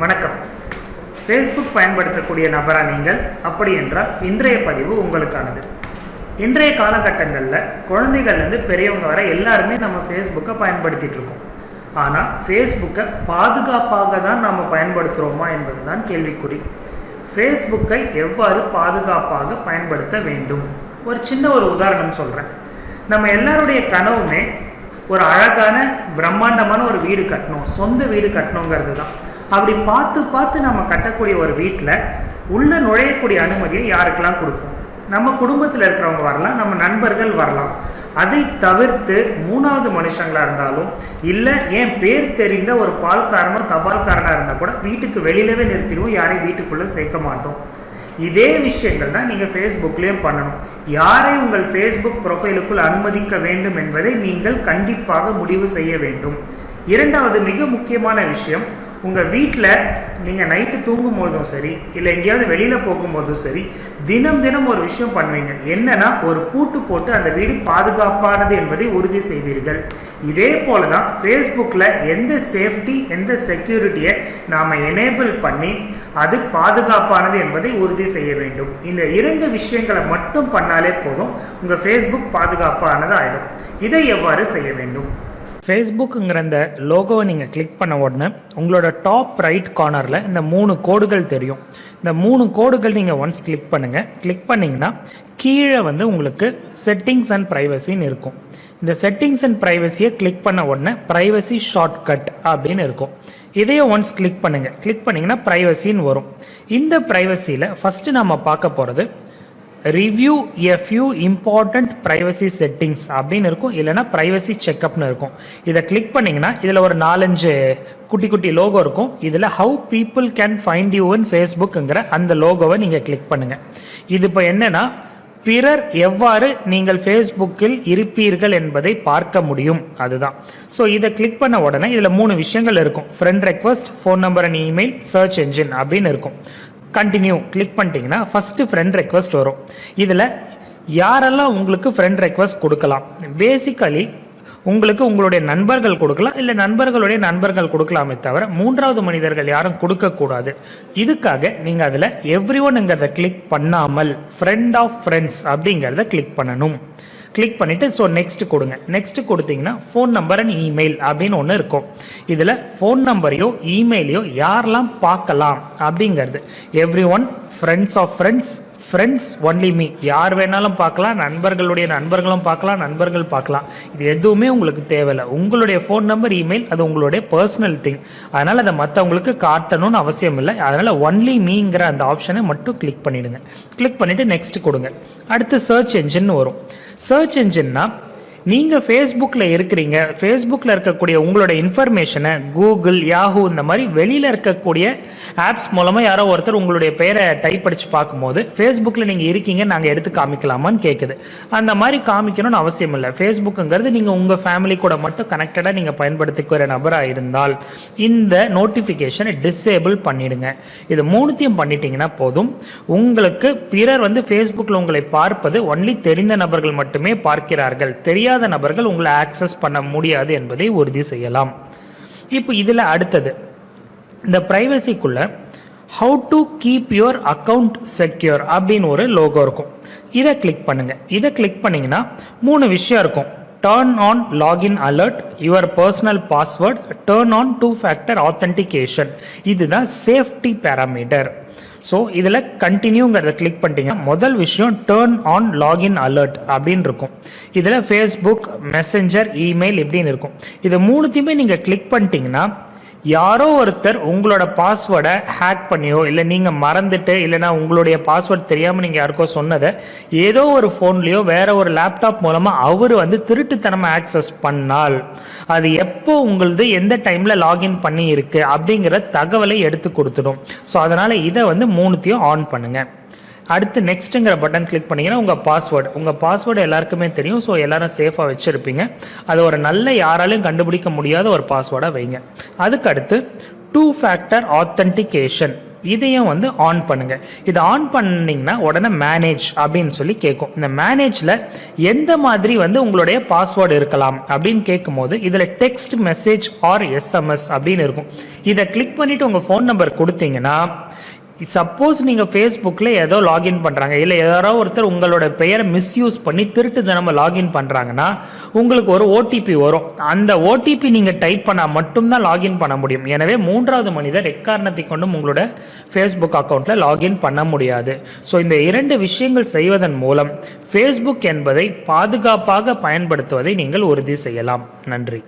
வணக்கம். ஃபேஸ்புக் பயன்படுத்தக்கூடிய நபரா நீங்கள்? அப்படி என்றால் இன்றைய பதிவு உங்களுக்கானது. இன்றைய காலகட்டங்களில் குழந்தைகள்லேருந்து பெரியவங்க வர எல்லாருமே நம்ம ஃபேஸ்புக்கை பயன்படுத்திட்டு இருக்கோம். ஆனால் ஃபேஸ்புக்கை பாதுகாப்பாக தான் நாம் பயன்படுத்துகிறோமா என்பது தான் கேள்விக்குறி ஃபேஸ்புக்கை எவ்வாறு பாதுகாப்பாக பயன்படுத்த வேண்டும்? ஒரு சின்ன ஒரு உதாரணம் சொல்கிறேன் நம்ம எல்லாருடைய கனவுமே ஒரு அழகான பிரம்மாண்டமான ஒரு வீடு கட்டணும். சொந்த வீடு கட்டணுங்கிறது தான். அப்படி பார்த்து பார்த்து நம்ம கட்டக்கூடிய ஒரு வீட்டில் உள்ள நுழையக்கூடிய அனுமதியை யாருக்கெல்லாம் கொடுப்போம்? நம்ம குடும்பத்தில் இருக்கிறவங்க வரலாம் நம்ம நண்பர்கள் வரலாம். அதை தவிர்த்து மூணாவது மனுஷங்களா இருந்தாலும் இல்லை ஏன் பேர் தெரிந்த ஒரு பால்காரனோ தபால்காரனாக இருந்தால் கூட வீட்டுக்கு வெளியிலவே நிறுத்திடுவோம் யாரையும் வீட்டுக்குள்ளே சேர்க்க மாட்டோம். இதே விஷயங்கள் தான் நீங்கள் ஃபேஸ்புக்லேயும் பண்ணணும். யாரை உங்கள் ஃபேஸ்புக் ப்ரொஃபைலுக்குள் அனுமதிக்க வேண்டும் என்பதை நீங்கள் கண்டிப்பாக முடிவு செய்ய வேண்டும். இரண்டாவது மிக முக்கியமான விஷயம் உங்கள் வீட்டில் நீங்கள் நைட்டு தூங்கும் போதும் சரி இல்லை எங்கேயாவது வெளியில் போகும்போதும் சரி தினம் தினம் ஒரு விஷயம் பண்ணுவீங்க. என்னன்னா ஒரு பூட்டு போட்டு அந்த வீடு பாதுகாப்பானது என்பதை உறுதி செய்வீர்கள். இதே போல தான் ஃபேஸ்புக்கில் எந்த சேஃப்டி எந்த செக்யூரிட்டியை நாம் எனேபிள் பண்ணி அது பாதுகாப்பானது என்பதை உறுதி செய்ய வேண்டும். இந்த இரண்டு விஷயங்களை மட்டும் பண்ணாலே போதும் உங்கள் ஃபேஸ்புக் பாதுகாப்பானது ஆகிடும் இதை எவ்வாறு செய்ய வேண்டும்? ஃபேஸ்புக்குங்கிற இந்த லோகோவை நீங்கள் கிளிக் பண்ண உடனே உங்களோட டாப் ரைட் கார்னரில் இந்த மூணு கோடுகள் தெரியும். இந்த மூணு கோடுகள் நீங்கள் ஒன்ஸ் கிளிக் பண்ணுங்கள் கிளிக் பண்ணிங்கன்னா கீழே வந்து உங்களுக்கு செட்டிங்ஸ் அண்ட் ப்ரைவசின்னு இருக்கும். இந்த செட்டிங்ஸ் அண்ட் ப்ரைவசியை கிளிக் பண்ண உடனே ப்ரைவசி ஷார்ட்கட் அப்படின்னு இருக்கும். இதையும் ஒன்ஸ் கிளிக் பண்ணுங்கள் கிளிக் பண்ணிங்கன்னா ப்ரைவசின்னு வரும். இந்த ப்ரைவசியில் ஃபஸ்ட்டு நம்ம பார்க்க போகிறது review a few important privacy settings அப்படின்னு இருக்கும். இல்லைனா ப்ரைவசி செக்அப்னு இருக்கும். இதை கிளிக் பண்ணிங்கன்னா இதில் ஒரு நாலஞ்சு குட்டி குட்டி லோகோ இருக்கும். இதில் how people can find you in ஃபேஸ்புக்குங்கிற அந்த லோகோவை நீங்கள் கிளிக் பண்ணுங்கள் இது இப்போ என்னென்னா பிறர் எவ்வாறு நீங்கள் ஃபேஸ்புக்கில் இருப்பீர்கள் என்பதை பார்க்க முடியும். அதுதான். ஸோ இதை கிளிக் பண்ண உடனே இதில் மூணு விஷயங்கள் இருக்கும். Friend request phone number and email search engine அப்படின்னு இருக்கும். கண்டினியூ கிளிக் பண்ணிட்டீங்கன்னா ஃபஸ்ட்டு ஃப்ரெண்ட் ரெக்வஸ்ட் வரும். இதில் யாரெல்லாம் உங்களுக்கு ஃப்ரெண்ட் ரெக்வஸ்ட் கொடுக்கலாம்? பேசிக்கலி உங்களுக்கு உங்களுடைய நண்பர்கள் கொடுக்கலாம் இல்லை நண்பர்களுடைய நண்பர்கள் கொடுக்கலாமே தவிர மூன்றாவது மனிதர்கள் யாரும் கொடுக்கக்கூடாது. இதுக்காக நீங்கள் அதில் எவ்ரி ஒன்ங்கிறத கிளிக் பண்ணாமல் ஃப்ரெண்ட் ஆஃப் ஃப்ரெண்ட்ஸ் அப்படிங்கிறத கிளிக் பண்ணணும். கிளிக் பண்ணிவிட்டு ஸோ நெக்ஸ்ட் கொடுங்க. நெக்ஸ்ட் கொடுத்தீங்கன்னா ஃபோன் நம்பர் அண்ட் இமெயில் அப்படின்னு ஒன்று இருக்கும். இதில் ஃபோன் நம்பரையோ இமெயிலையோ யாரெல்லாம் பார்க்கலாம் அப்படிங்கிறது. Everyone friends of friends friends only me யார் வேணாலும் பார்க்கலாம் நண்பர்களுடைய நண்பர்களும் பார்க்கலாம் நண்பர்கள் பார்க்கலாம். இது எதுவுமே உங்களுக்கு தேவையில்லை. உங்களுடைய ஃபோன் நம்பர் இமெயில் அது உங்களுடைய பர்சனல் திங் அதனால் அதை மற்றவங்களுக்கு காட்டணும்னு அவசியம் இல்லை. அதனால் ஒன்லி மீங்கிற அந்த ஆப்ஷனை மட்டும் கிளிக் பண்ணிவிடுங்க கிளிக் பண்ணிவிட்டு நெக்ஸ்ட் கொடுங்க. அடுத்து சர்ச் என்ஜின் வரும். சர்ச் என்ஜின்னா நீங்கள் ஃபேஸ்புக்கில் இருக்கிறீங்க ஃபேஸ்புக்கில் இருக்கக்கூடிய உங்களோட இன்ஃபர்மேஷனை கூகுள் யாஹூ இந்த மாதிரி வெளியில் இருக்கக்கூடிய ஆப்ஸ் மூலமாக யாரோ ஒருத்தர் உங்களுடைய பெயரை டைப் அடித்து பார்க்கும்போது ஃபேஸ்புக்கில் நீங்கள் இருக்கீங்க நாங்கள் எடுத்து காமிக்கலாமான்னு கேட்குது அந்த மாதிரி காமிக்கணும்னு அவசியம் இல்லை. ஃபேஸ்புக்குங்கிறது நீங்கள் உங்கள் ஃபேமிலி கூட மட்டும் கனெக்டடாக நீங்கள் பயன்படுத்திக்கிற நபராக இருந்தால் இந்த நோட்டிஃபிகேஷனை டிசேபிள் பண்ணிடுங்க. இது மூணுத்தையும் பண்ணிட்டீங்கன்னா போதும். உங்களுக்கு பிறர் வந்து ஃபேஸ்புக்கில் உங்களை பார்ப்பது ஒன்லி தெரிந்த நபர்கள் மட்டுமே பார்க்கிறார்கள். தெரியாத நபர்கள் உங்களை ஆக்சஸ் பண்ண முடியாது என்பதை உறுதி செய்யலாம். இப்போ இதில் அடுத்தது இந்த ப்ரைவசிக்குள்ள how to keep your account secure அப்படின்னு ஒரு லோகோ இருக்கும். இதை கிளிக் பண்ணுங்க. இதை கிளிக் பண்ணீங்கன்னா மூணு விஷயம் இருக்கும். Turn on login alert your personal password turn on two factor authentication இதுதான் சேஃப்டி பேராமீட்டர் ஸோ இதில் கண்டினியூங்கிறத கிளிக் பண்ணிட்டீங்க முதல் விஷயம் டேர்ன் ஆன் லாகின் அலர்ட் அப்படின்னு இருக்கும். இதில் ஃபேஸ்புக் மெசஞ்சர் இமெயில் இப்படின்னு இருக்கும். இதை மூணுத்தையுமே நீங்கள் கிளிக் பண்ணிட்டீங்கன்னா யாரோ ஒருத்தர் உங்களோட பாஸ்வேர்டை ஹேக் பண்ணியோ இல்லை நீங்கள் மறந்துட்டு இல்லைனா உங்களுடைய பாஸ்வேர்ட் தெரியாமல் நீங்கள் யாருக்கோ சொன்னதை ஏதோ ஒரு ஃபோன்லேயோ வேற ஒரு லேப்டாப் மூலமாக அவர் வந்து திருட்டுத்தனமாக ஆக்சஸ் பண்ணால் அது எப்போ உங்களது எந்த டைமில் லாகின் பண்ணி இருக்கு அப்படிங்கிற தகவலை எடுத்து கொடுத்துடும். ஸோ அதனால் இதை வந்து மூணுத்தையும் ஆன் பண்ணுங்கள் அடுத்து நெக்ஸ்ட்டுங்கிற பட்டன் கிளிக் பண்ணிங்கன்னா உங்கள் பாஸ்வேர்டு உங்கள் பாஸ்வேர்டு எல்லாருக்குமே தெரியும். ஸோ எல்லாரும் சேஃபாக வச்சுருப்பீங்க. அது ஒரு நல்ல யாராலையும் கண்டுபிடிக்க முடியாத ஒரு பாஸ்வேர்டாக வைங்க. அதுக்கு அடுத்து டூ ஃபேக்டர் ஆத்தென்டிகேஷன் இதையும் வந்து ஆன் பண்ணுங்க. இதை ஆன் பண்ணீங்கன்னா உடனே மேனேஜ் அப்படின்னு சொல்லி கேட்கும் இந்த மேனேஜில் எந்த மாதிரி வந்து உங்களுடைய பாஸ்வேர்டு இருக்கலாம் அப்படின்னு கேட்கும்போது இதில் டெக்ஸ்ட் மெசேஜ் ஆர் எஸ்எம்எஸ் அப்படின்னு இருக்கும். இதை கிளிக் பண்ணிட்டு உங்கள் ஃபோன் நம்பர் கொடுத்தீங்கன்னா சப்போஸ் நீங்கள் ஃபேஸ்புக்கில் ஏதோ லாகின் பண்ணுறாங்க இல்லை யாரோ ஒருத்தர் உங்களோட பெயரை மிஸ்யூஸ் பண்ணி திருட்டு தினமும் லாகின் பண்ணுறாங்கன்னா உங்களுக்கு ஒரு ஓடிபி வரும். அந்த ஓடிபி நீங்கள் டைப் பண்ணால் மட்டும்தான் லாகின் பண்ண முடியும். எனவே மூன்றாவது மனிதர் எக்காரணத்தை கொண்டும் உங்களோட ஃபேஸ்புக் அக்கௌண்ட்டில் லாகின் பண்ண முடியாது. ஸோ இந்த இரண்டு விஷயங்கள் செய்வதன் மூலம் ஃபேஸ்புக் என்பதை பாதுகாப்பாக பயன்படுத்துவதை நீங்கள் உறுதி செய்யலாம். நன்றி.